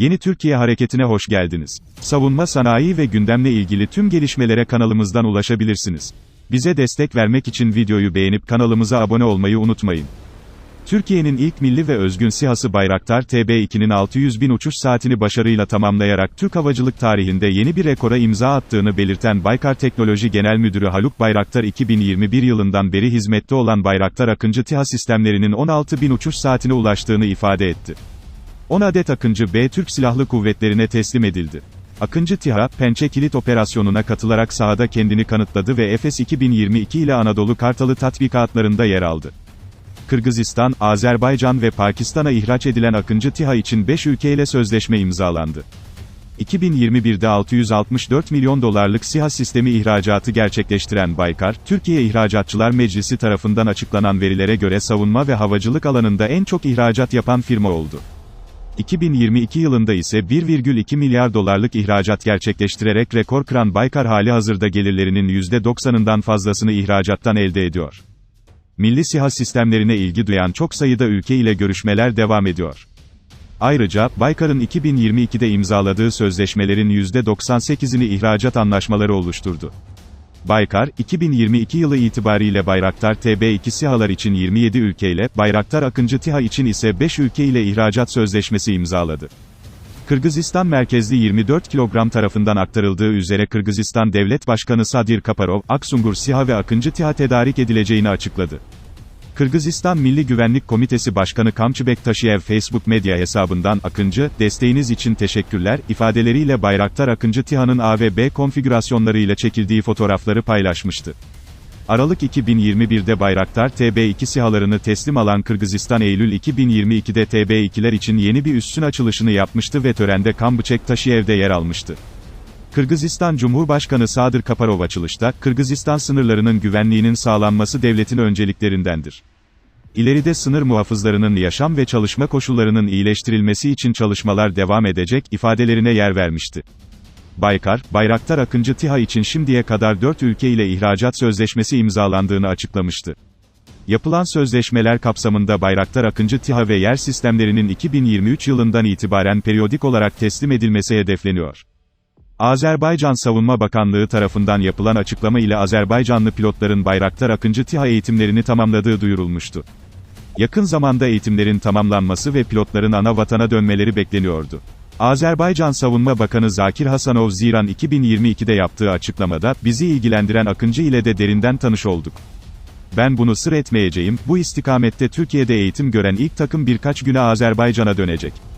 Yeni Türkiye Hareketi'ne hoş geldiniz. Savunma sanayi ve gündemle ilgili tüm gelişmelere kanalımızdan ulaşabilirsiniz. Bize destek vermek için videoyu beğenip kanalımıza abone olmayı unutmayın. Türkiye'nin ilk milli ve özgün SİHA'sı Bayraktar TB2'nin 600 bin uçuş saatini başarıyla tamamlayarak Türk havacılık tarihinde yeni bir rekora imza attığını belirten Baykar Teknoloji Genel Müdürü Haluk Bayraktar 2021 yılından beri hizmette olan Bayraktar Akıncı TİHA sistemlerinin 16 bin uçuş saatine ulaştığını ifade etti. 10 adet Akıncı B Türk Silahlı Kuvvetlerine teslim edildi. Akıncı TİHA, Pençe Kilit Operasyonu'na katılarak sahada kendini kanıtladı ve Efes 2022 ile Anadolu Kartalı tatbikatlarında yer aldı. Kırgızistan, Azerbaycan ve Pakistan'a ihraç edilen Akıncı TİHA için 5 ülkeyle sözleşme imzalandı. 2021'de 664 milyon dolarlık SİHA sistemi ihracatı gerçekleştiren Baykar, Türkiye İhracatçılar Meclisi tarafından açıklanan verilere göre savunma ve havacılık alanında en çok ihracat yapan firma oldu. 2022 yılında ise 1,2 milyar dolarlık ihracat gerçekleştirerek rekor kıran Baykar hali hazırda gelirlerinin %90'ından fazlasını ihracattan elde ediyor. Milli SİHA sistemlerine ilgi duyan çok sayıda ülke ile görüşmeler devam ediyor. Ayrıca, Baykar'ın 2022'de imzaladığı sözleşmelerin %98'ini ihracat anlaşmaları oluşturdu. Baykar, 2022 yılı itibariyle Bayraktar TB2 SİHA'lar için 27 ülkeyle, Bayraktar Akıncı TİHA için ise 5 ülke ile ihracat sözleşmesi imzaladı. Kırgızistan merkezli 24 kilogram tarafından aktarıldığı üzere Kırgızistan Devlet Başkanı Sadir Kaparov, Aksungur SİHA ve Akıncı TİHA tedarik edileceğini açıkladı. Kırgızistan Milli Güvenlik Komitesi Başkanı Kamçıbek Taşiyev Facebook medya hesabından Akıncı, desteğiniz için teşekkürler, ifadeleriyle Bayraktar Akıncı TİHA'nın A ve B konfigürasyonlarıyla çekildiği fotoğrafları paylaşmıştı. Aralık 2021'de Bayraktar TB2 SİHA'larını teslim alan Kırgızistan Eylül 2022'de TB2'ler için yeni bir üssün açılışını yapmıştı ve törende Kamçıbek Taşiyev'de yer almıştı. Kırgızistan Cumhurbaşkanı Sadır Kaparov açılışta, Kırgızistan sınırlarının güvenliğinin sağlanması devletin önceliklerindendir. İleride sınır muhafızlarının yaşam ve çalışma koşullarının iyileştirilmesi için çalışmalar devam edecek, ifadelerine yer vermişti. Baykar, Bayraktar Akıncı TİHA için şimdiye kadar 4 ülke ile ihracat sözleşmesi imzalandığını açıklamıştı. Yapılan sözleşmeler kapsamında Bayraktar Akıncı TİHA ve yer sistemlerinin 2023 yılından itibaren periyodik olarak teslim edilmesi hedefleniyor. Azerbaycan Savunma Bakanlığı tarafından yapılan açıklama ile Azerbaycanlı pilotların Bayraktar Akıncı TİHA eğitimlerini tamamladığı duyurulmuştu. Yakın zamanda eğitimlerin tamamlanması ve pilotların ana vatana dönmeleri bekleniyordu. Azerbaycan Savunma Bakanı Zakir Hasanov Ziran 2022'de yaptığı açıklamada, bizi ilgilendiren Akıncı ile de derinden tanış olduk. Ben bunu sır etmeyeceğim, bu istikamette Türkiye'de eğitim gören ilk takım birkaç güne Azerbaycan'a dönecek.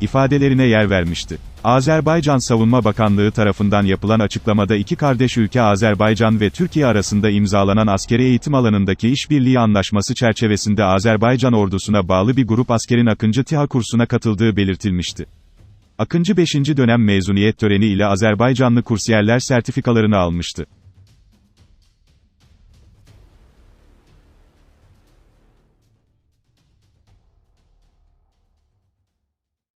İfadelerine yer vermişti. Azerbaycan Savunma Bakanlığı tarafından yapılan açıklamada iki kardeş ülke Azerbaycan ve Türkiye arasında imzalanan askeri eğitim alanındaki işbirliği anlaşması çerçevesinde Azerbaycan ordusuna bağlı bir grup askerin Akıncı TİHA kursuna katıldığı belirtilmişti. Akıncı 5. dönem mezuniyet töreni ile Azerbaycanlı kursiyerler sertifikalarını almıştı.